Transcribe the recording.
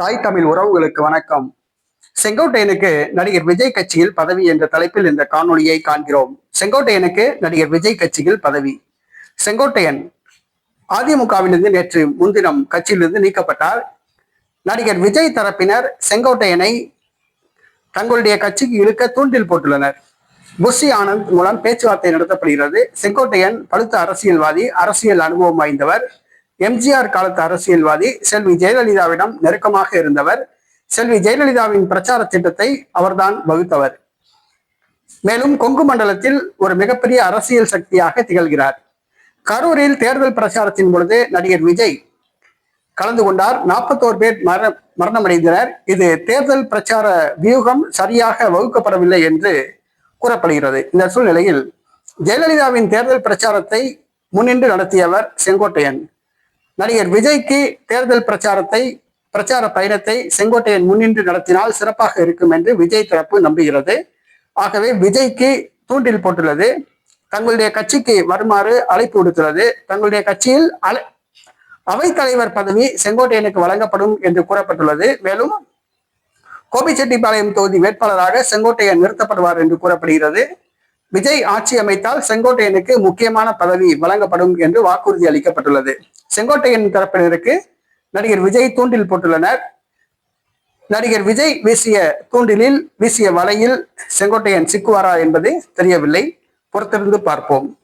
தாய் தமிழ் உறவுகளுக்கு வணக்கம். செங்கோட்டையனுக்கு நடிகர் விஜய் கட்சியில் பதவி என்ற தலைப்பில் இந்த காணொலியை காண்கிறோம். செங்கோட்டையனுக்கு நடிகர் விஜய் கட்சியில் பதவி. செங்கோட்டையன் அதிமுகவிலிருந்து நேற்று முன்தினம் கட்சியிலிருந்து நீக்கப்பட்டார். நடிகர் விஜய் தரப்பினர் செங்கோட்டையனை தங்களுடைய கட்சிக்கு இழுக்க தூண்டில் போட்டுள்ளனர். புஷி ஆனந்த் மூலம் பேச்சுவார்த்தை நடத்தப்படுகிறது. செங்கோட்டையன் பழுத்த அரசியல்வாதி அரசியல் அனுபவம் வாய்ந்தவர். எம்ஜிஆர் காலத்து அரசியல்வாதி செல்வி ஜெயலலிதாவிடம் நெருக்கமாக இருந்தவர் செல்வி ஜெயலலிதாவின் பிரச்சார திட்டத்தை அவர்தான் வகுத்தவர். மேலும் கொங்கு மண்டலத்தில் ஒரு மிகப்பெரிய அரசியல் சக்தியாக திகழ்கிறார். கரூரில் தேர்தல் பிரச்சாரத்தின் பொழுது நடிகர் விஜய் கலந்து கொண்டார். நாற்பத்தோரு பேர் மர மரணமடைந்தனர். இது தேர்தல் பிரச்சார வியூகம் சரியாக வகுக்கப்படவில்லை என்று கூறப்படுகிறது. இந்த சூழ்நிலையில் ஜெயலலிதாவின் தேர்தல் பிரச்சாரத்தை முன்னின்று நடத்தியவர் செங்கோட்டையன். நடிகர் விஜய்க்கு தேர்தல் பிரச்சாரத்தை பிரச்சார பயணத்தை செங்கோட்டையன் முன்னின்று நடத்தினால் சிறப்பாக இருக்கும் என்று விஜய் தரப்பு நம்புகிறது. ஆகவே விஜய்க்கு தூண்டில் போட்டுள்ளது. தங்களுடைய கட்சிக்கு வருமாறு அழைப்பு விடுத்துள்ளது. தங்களுடைய கட்சியில் அலை அவைத்தலைவர் பதவி செங்கோட்டையனுக்கு வழங்கப்படும் என்று கூறப்பட்டுள்ளது. மேலும் கோபிச்செட்டிப்பாளையம் தொகுதி வேட்பாளராக செங்கோட்டையன் நிறுத்தப்படுவார் என்று கூறப்படுகிறது. விஜய் ஆட்சி அமைத்தால் செங்கோட்டையனுக்கு முக்கியமான பதவி வழங்கப்படும் என்று வாக்குறுதி அளிக்கப்பட்டுள்ளது. செங்கோட்டையன் தரப்பினருக்கு நடிகர் விஜய் தூண்டில் போட்டுள்ளனர். நடிகர் விஜய் வீசிய தூண்டிலில் வீசிய வலையில் செங்கோட்டையன் சிக்குவாரா என்பது தெரியவில்லை. பொறுத்திருந்து பார்ப்போம்.